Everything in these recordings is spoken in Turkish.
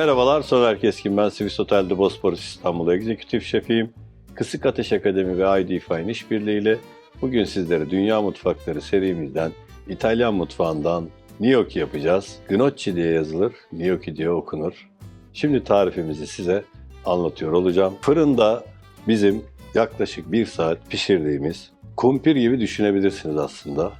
Merhabalar, Soner Keskin. Ben Swiss Otel'de Bosporus İstanbul Executive Şefiyim. Kısık Ateş Akademi ve ID Fine işbirliğiyle bugün sizlere Dünya Mutfakları serimizden İtalyan mutfağından gnocchi yapacağız. Gnocchi diye yazılır, gnocchi diye okunur. Şimdi tarifimizi size anlatıyor olacağım. Fırında bizim yaklaşık bir saat pişirdiğimiz kumpir gibi düşünebilirsiniz aslında.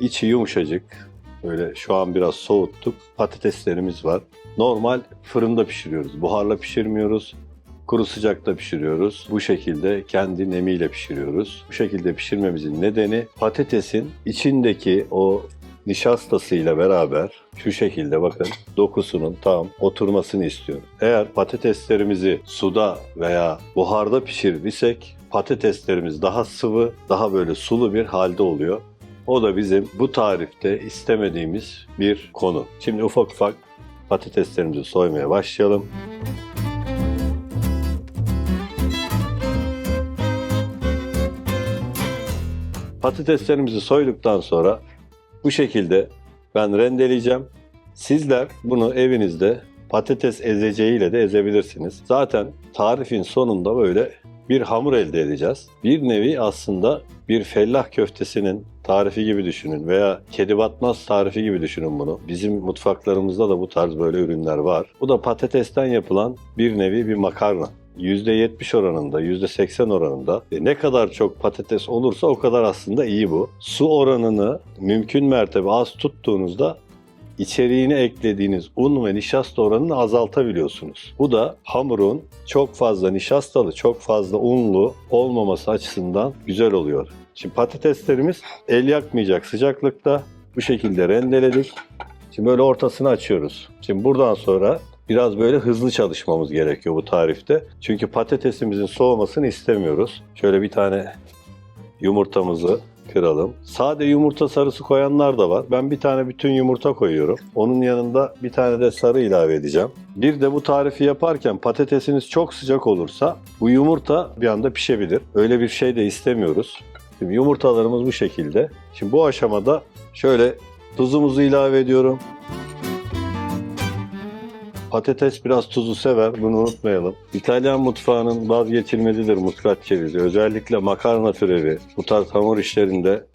İçi yumuşacık, böyle şu an biraz soğuttuk. Patateslerimiz var. Normal fırında pişiriyoruz. Buharla pişirmiyoruz. Kuru sıcakta pişiriyoruz. Bu şekilde kendi nemiyle pişiriyoruz. Bu şekilde pişirmemizin nedeni patatesin içindeki o nişastasıyla beraber şu şekilde bakın dokusunun tam oturmasını istiyorum. Eğer patateslerimizi suda veya buharda pişirirsek patateslerimiz daha sıvı, daha böyle sulu bir halde oluyor. O da bizim bu tarifte istemediğimiz bir konu. Şimdi ufak ufak patateslerimizi soymaya başlayalım. Patateslerimizi soyduktan sonra bu şekilde ben rendeleyeceğim. Sizler bunu evinizde patates ezeceğiyle de ezebilirsiniz. Zaten tarifin sonunda böyle bir hamur elde edeceğiz. Bir nevi aslında bir fellah köftesinin tarifi gibi düşünün veya kedi batmaz tarifi gibi düşünün bunu. Bizim mutfaklarımızda da bu tarz böyle ürünler var. Bu da patatesten yapılan bir nevi bir makarna. %70 oranında, %80 oranında E, ne kadar çok patates olursa o kadar aslında iyi bu. Su oranını mümkün mertebe az tuttuğunuzda içeriğine eklediğiniz un ve nişasta oranını azaltabiliyorsunuz. Bu da hamurun çok fazla nişastalı, çok fazla unlu olmaması açısından güzel oluyor. Şimdi patateslerimiz el yakmayacak sıcaklıkta bu şekilde rendeledik. Şimdi böyle ortasını açıyoruz. Şimdi buradan sonra biraz böyle hızlı çalışmamız gerekiyor bu tarifte. Çünkü patatesimizin soğumasını istemiyoruz. Şöyle bir tane yumurtamızı kıralım. Sade yumurta sarısı koyanlar da var. Ben bir tane bütün yumurta koyuyorum. Onun yanında bir tane de sarı ilave edeceğim. Bir de bu tarifi yaparken patatesiniz çok sıcak olursa bu yumurta bir anda pişebilir. Öyle bir şey de istemiyoruz. Şimdi yumurtalarımız bu şekilde. Şimdi bu aşamada şöyle tuzumuzu ilave ediyorum. Patates biraz tuzu sever, bunu unutmayalım. İtalyan mutfağının vazgeçilmezidir muskat cevizi. Özellikle makarna türevi, bu tarz hamur işlerinde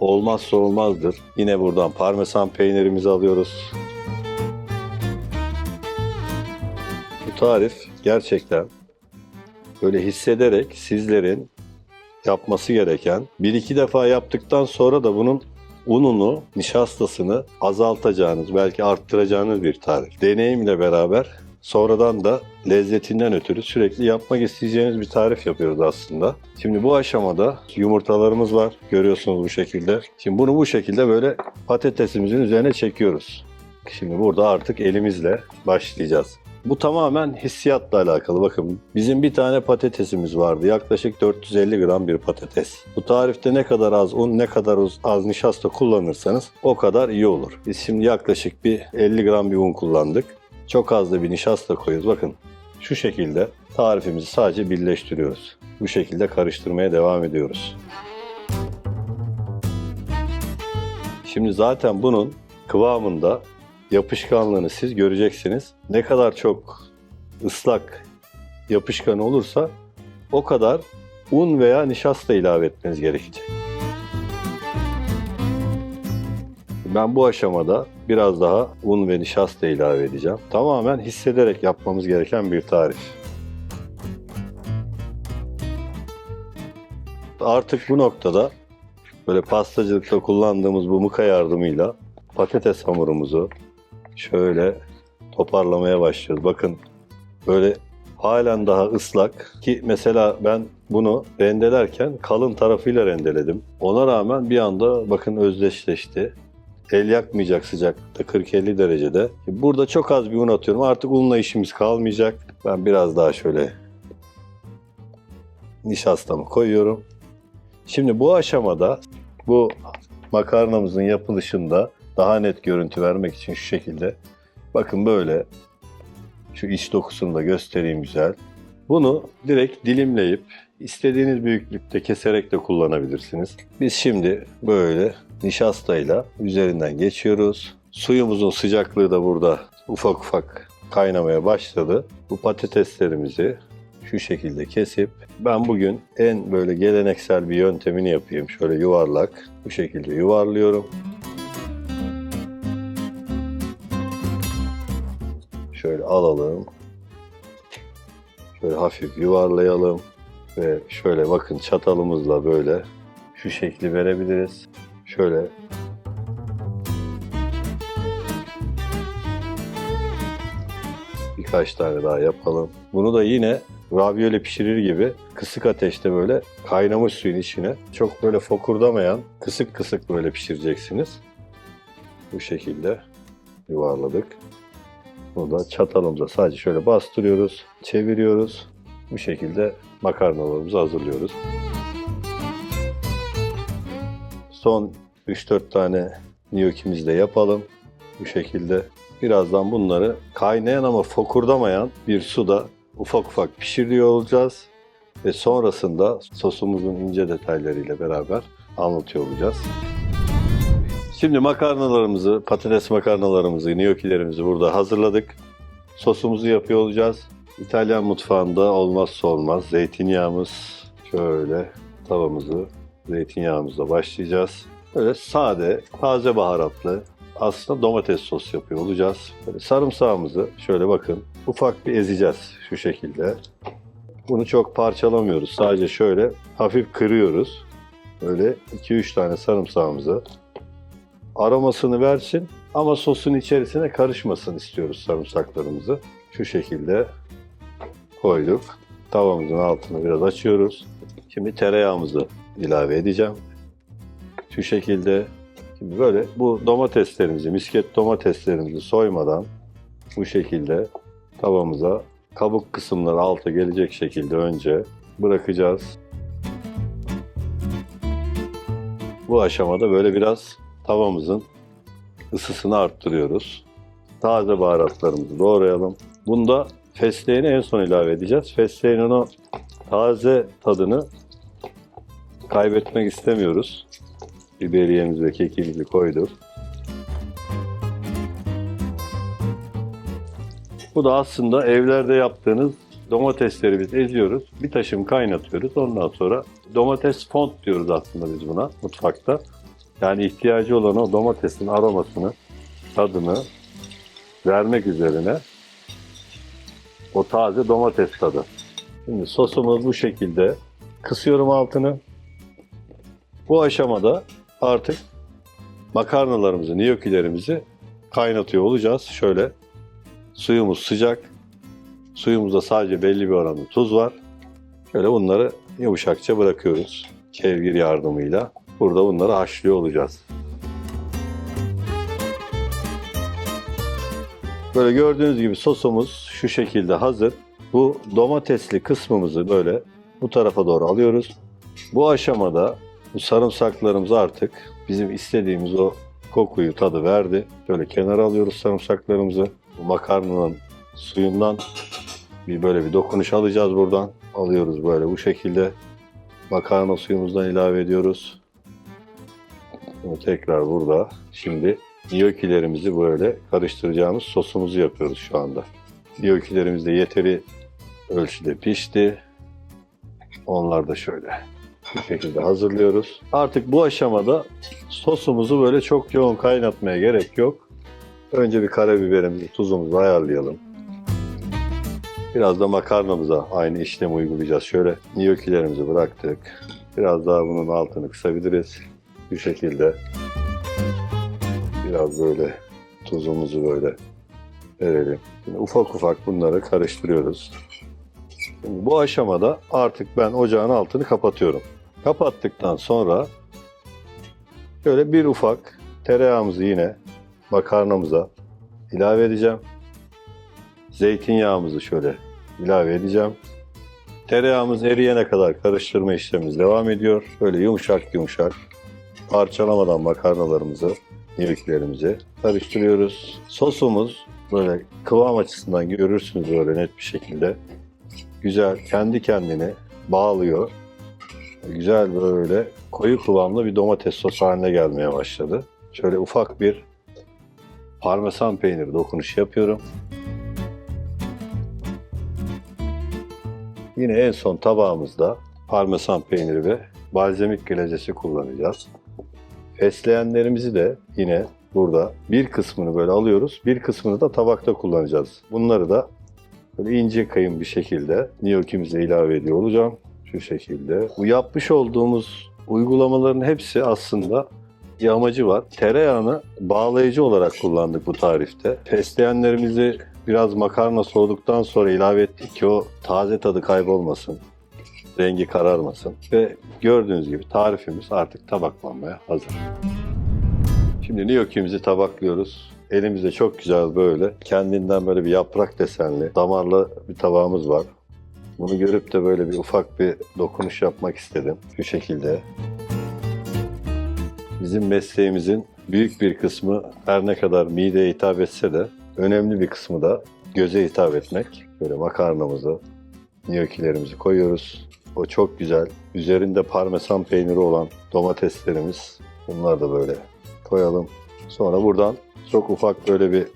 olmazsa olmazdır. Yine buradan parmesan peynirimizi alıyoruz. Bu tarif gerçekten böyle hissederek sizlerin yapması gereken, bir iki defa yaptıktan sonra da bunun ununu, nişastasını azaltacağınız, belki arttıracağınız bir tarif. Deneyimle beraber sonradan da lezzetinden ötürü sürekli yapmak isteyeceğiniz bir tarif yapıyoruz aslında. Şimdi bu aşamada yumurtalarımız var. Görüyorsunuz bu şekilde. Şimdi bunu bu şekilde böyle patatesimizin üzerine çekiyoruz. Şimdi burada artık elimizle başlayacağız. Bu tamamen hissiyatla alakalı. Bakın bizim bir tane patatesimiz vardı. Yaklaşık 450 gram bir patates. Bu tarifte ne kadar az un, ne kadar az, nişasta kullanırsanız o kadar iyi olur. Biz şimdi yaklaşık bir 50 gram bir un kullandık. Çok az da bir nişasta koyuyoruz. Bakın şu şekilde tarifimizi sadece birleştiriyoruz. Bu şekilde karıştırmaya devam ediyoruz. Şimdi zaten bunun kıvamında yapışkanlığını siz göreceksiniz. Ne kadar çok ıslak yapışkan olursa o kadar un veya nişasta ilave etmeniz gerekecek. Ben bu aşamada biraz daha un ve nişasta ilave edeceğim. Tamamen hissederek yapmamız gereken bir tarif. Artık bu noktada böyle pastacılıkta kullandığımız bu muka yardımıyla patates hamurumuzu şöyle toparlamaya başlıyoruz. Bakın böyle halen daha ıslak ki mesela ben bunu rendelerken kalın tarafıyla rendeledim. Ona rağmen bir anda bakın özdeşleşti. El yakmayacak sıcaklıkta 40-50 derecede. Burada çok az bir un atıyorum. Artık unla işimiz kalmayacak. Ben biraz daha şöyle nişastamı koyuyorum. Şimdi bu aşamada bu makarnamızın yapılışında daha net görüntü vermek için şu şekilde. Bakın böyle şu iç dokusunu da göstereyim güzel. Bunu direkt dilimleyip istediğiniz büyüklükte keserek de kullanabilirsiniz. Biz şimdi böyle nişastayla üzerinden geçiyoruz. Suyumuzun sıcaklığı da burada ufak ufak kaynamaya başladı. Bu patateslerimizi şu şekilde kesip ben bugün en böyle geleneksel bir yöntemini yapayım. Şöyle yuvarlak bu şekilde yuvarlıyorum. Şöyle alalım. Şöyle hafif yuvarlayalım ve şöyle bakın çatalımızla böyle şu şekli verebiliriz. Şöyle birkaç tane daha yapalım. Bunu da yine ravioli pişirir gibi kısık ateşte böyle kaynamış suyun içine çok böyle fokurdamayan kısık kısık böyle pişireceksiniz. Bu şekilde yuvarladık. Bunu da çatalımıza sadece şöyle bastırıyoruz, çeviriyoruz. Bu şekilde makarnalarımızı hazırlıyoruz. Son 3-4 tane gnocchimizi de yapalım. Bu şekilde birazdan bunları kaynayan ama fokurdamayan bir suda ufak ufak pişiriyor olacağız. Ve sonrasında sosumuzun ince detaylarıyla beraber anlatıyor olacağız. Şimdi makarnalarımızı, patates makarnalarımızı, gnocchilerimizi burada hazırladık. Sosumuzu yapıyor olacağız. İtalyan mutfağında olmazsa olmaz zeytinyağımız. Şöyle tavamızı zeytinyağımızla başlayacağız. Böyle sade, taze baharatlı aslında domates sos yapıyor olacağız. Böyle sarımsağımızı şöyle bakın ufak bir ezeceğiz şu şekilde. Bunu çok parçalamıyoruz. Sadece şöyle hafif kırıyoruz. Böyle 2-3 tane sarımsağımızı aromasını versin ama sosun içerisine karışmasın istiyoruz sarımsaklarımızı. Şu şekilde koyduk. Tavamızın altını biraz açıyoruz. Şimdi tereyağımızı ilave edeceğim. Şu şekilde Şimdi böyle bu domateslerimizi, misket domateslerimizi soymadan bu şekilde tavamıza kabuk kısımları alta gelecek şekilde önce bırakacağız. Bu aşamada böyle biraz tavamızın ısısını arttırıyoruz. Taze baharatlarımızı doğrayalım. Bunda fesleğeni en son ilave edeceğiz. Fesleğenin o taze tadını kaybetmek istemiyoruz. Biberiyemizi ve kekimizi koyduk. Bu da aslında evlerde yaptığınız domatesleri biz eziyoruz. Bir taşım kaynatıyoruz. Ondan sonra domates font diyoruz aslında biz buna mutfakta. Yani ihtiyacı olan o domatesin aromasını, tadını vermek üzerine o taze domates tadı. Şimdi sosumuz bu şekilde. Kısıyorum altını. Bu aşamada artık makarnalarımızı, gnocchilerimizi kaynatıyor olacağız. Şöyle suyumuz sıcak. Suyumuzda sadece belli bir oranda tuz var. Şöyle bunları yumuşakça bırakıyoruz. Kevgir yardımıyla. Burada bunları haşlıyor olacağız. Böyle gördüğünüz gibi sosumuz şu şekilde hazır. Bu domatesli kısmımızı böyle bu tarafa doğru alıyoruz. Bu aşamada bu sarımsaklarımız artık bizim istediğimiz o kokuyu, tadı verdi. Böyle kenara alıyoruz sarımsaklarımızı. Bu makarnanın suyundan bir böyle bir dokunuş alacağız buradan. Alıyoruz böyle bu şekilde. Makarna suyumuzdan ilave ediyoruz. Tekrar burada. Şimdi gnocchilerimizi böyle karıştıracağımız sosumuzu yapıyoruz şu anda. Gnocchilerimiz de yeteri ölçüde pişti. Onlar da şöyle bu şekilde hazırlıyoruz. Artık bu aşamada sosumuzu böyle çok yoğun kaynatmaya gerek yok. Önce bir karabiberimizi, tuzumuzu ayarlayalım. Biraz da makarnamıza aynı işlemi uygulayacağız. Şöyle gnocchilerimizi bıraktık. Biraz daha bunun altını kısabiliriz. Bu şekilde. Biraz böyle tuzumuzu böyle verelim. Şimdi ufak ufak bunları karıştırıyoruz. Şimdi bu aşamada artık ben ocağın altını kapatıyorum. Kapattıktan sonra şöyle bir ufak tereyağımızı yine makarnamıza ilave edeceğim. Zeytinyağımızı şöyle ilave edeceğim. Tereyağımız eriyene kadar karıştırma işlemimiz devam ediyor. Böyle yumuşak yumuşak parçalamadan makarnalarımızı, iriklerimizi karıştırıyoruz. Sosumuz böyle kıvam açısından görürsünüz böyle net bir şekilde. Güzel, kendi kendini bağlıyor. Güzel böyle koyu kıvamlı bir domates sos haline gelmeye başladı. Şöyle ufak bir parmesan peyniri dokunuşu yapıyorum. Yine en son tabağımızda parmesan peyniri ve balzamik glazesi kullanacağız. Fesleğenlerimizi de yine burada bir kısmını böyle alıyoruz, bir kısmını da tabakta kullanacağız. Bunları da böyle ince kayın bir şekilde gnocchimize ilave ediyor olacağım. Şu şekilde. Bu yapmış olduğumuz uygulamaların hepsi aslında bir amacı var. Tereyağını bağlayıcı olarak kullandık bu tarifte. Fesleğenlerimizi biraz makarna soğuduktan sonra ilave ettik ki o taze tadı kaybolmasın. Rengi kararmasın. Ve gördüğünüz gibi tarifimiz artık tabaklanmaya hazır. Şimdi gnocchi'mizi tabaklıyoruz. Elimizde çok güzel böyle kendinden böyle bir yaprak desenli damarlı bir tabağımız var. Bunu görüp de böyle bir ufak bir dokunuş yapmak istedim. Şu şekilde. Bizim mesleğimizin büyük bir kısmı her ne kadar mideye hitap etse de önemli bir kısmı da göze hitap etmek. Böyle makarnamızı, gnocchilerimizi koyuyoruz. O çok güzel. Üzerinde parmesan peyniri olan domateslerimiz. Bunlar da böyle koyalım. Sonra buradan çok ufak böyle bir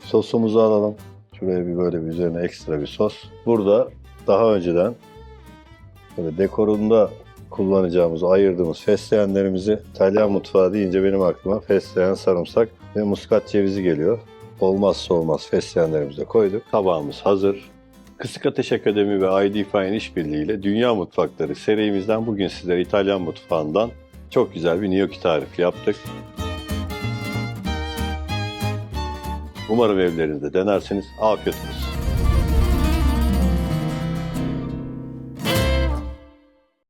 sosumuzu alalım. Şuraya bir böyle bir üzerine ekstra bir sos. Burada daha önceden böyle dekorunda kullanacağımız, ayırdığımız fesleğenlerimizi İtalyan mutfağı deyince benim aklıma fesleğen, sarımsak ve muskat cevizi geliyor. Olmazsa olmaz fesleğenlerimizi de koyduk. Tabağımız hazır. Kısık Ateş Akademi ve ID Fine işbirliğiyle Dünya Mutfakları serimizden bugün sizlere İtalyan mutfağından çok güzel bir gnocchi tarifi yaptık. Umarım evlerinizde denersiniz. Afiyet olsun.